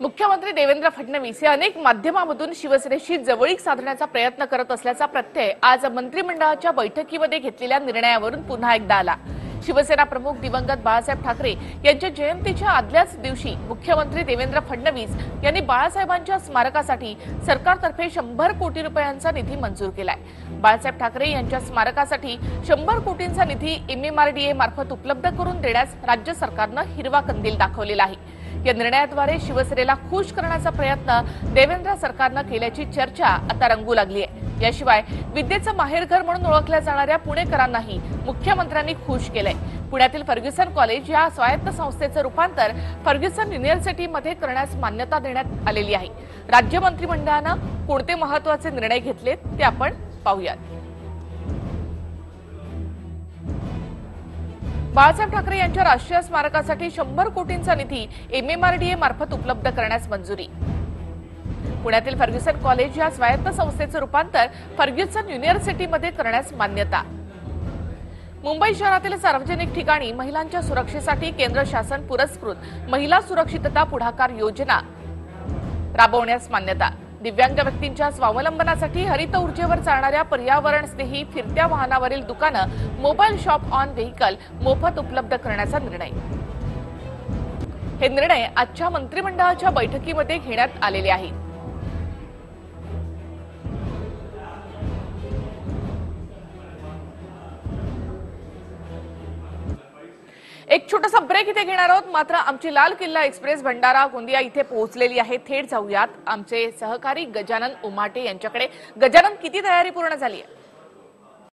मुख्यमंत्री देवेंद्र फडणवीस हे अनेक माध्यमामधून शिवसेनेशी जवळीक साधण्याचा प्रयत्न करत असल्याचा प्रत्यय आज मंत्रिमंडळाच्या बैठकीमध्ये घेतलेल्या निर्णयावरून पुन्हा एकदा आला. शिवसेना प्रमुख दिवंगत बाळासाहेब ठाकरे यांच्या जयंतीच्या आदल्याच दिवशी मुख्यमंत्री देवेंद्र फडणवीस यांनी बाळासाहेबांच्या स्मारकासाठी सरकारतर्फे शंभर कोटी रुपयांचा निधी मंजूर केलाय. बाळासाहेब ठाकरे यांच्या स्मारकासाठी शंभर कोटींचा निधी एमएमआरडीए मार्फत उपलब्ध करून देण्यास राज्य सरकारनं हिरवा कंदील दाखवलेला आहे. या निर्णयाद्वारे शिवसेनेला खुश करण्याचा प्रयत्न देवेंद्र सरकारनं केल्याची चर्चा आता रंगू लागली आहे. याशिवाय विद्येचं माहेरघर म्हणून ओळखल्या जाणाऱ्या पुणेकरांनाही मुख्यमंत्र्यांनी खुश केलंय. पुण्यातील फर्ग्युसन कॉलेज या स्वायत्त संस्थेचं रूपांतर फर्ग्युसन युनिव्हर्सिटीमध्ये करण्यास मान्यता देण्यात आलेली आहे. राज्य मंत्रिमंडळानं कोणते महत्त्वाचे निर्णय घेतलेत ते आपण पाहूयात. बाळासाहेब ठाकरे यांच्या राष्ट्रीय स्मारकासाठी शंभर कोटींचा निधी एमएमआरडीए मार्फत उपलब्ध करण्यास मंजुरी. पुण्यातील फर्ग्युसन कॉलेज या स्वायत्त संस्थेचं रूपांतर फर्ग्युसन युनिव्हर्सिटीमध्ये करण्यास मान्यता. मुंबई शहरातील सार्वजनिक ठिकाणी महिलांच्या सुरक्षेसाठी केंद्र शासन पुरस्कृत महिला सुरक्षितता पुढाकार योजना. राबवण्यास मान्यता. दिव्यांग व्यक्तींच्या स्वावलंबनासाठी हरित ऊर्जेवर चालणाऱ्या पर्यावरण स्नेही फिरत्या वाहनावरील दुकानं मोबाईल शॉप ऑन व्हेकल मोफत उपलब्ध करण्याचा निर्णय. हे निर्णय आजच्या मंत्रिमंडळाच्या बैठकीमध्ये घेण्यात आलेले आहेत. एक छोटासा ब्रेक इथे घेणार आहोत. मात्र आमची लाल किल्ला एक्सप्रेस भंडारा गोंदिया इथे पोहोचलेली आहे. थेट जाऊयात. आमचे सहकारी गजानन उमाटे यांच्याकडे. गजानन किती तयारी पूर्ण झाली आहे?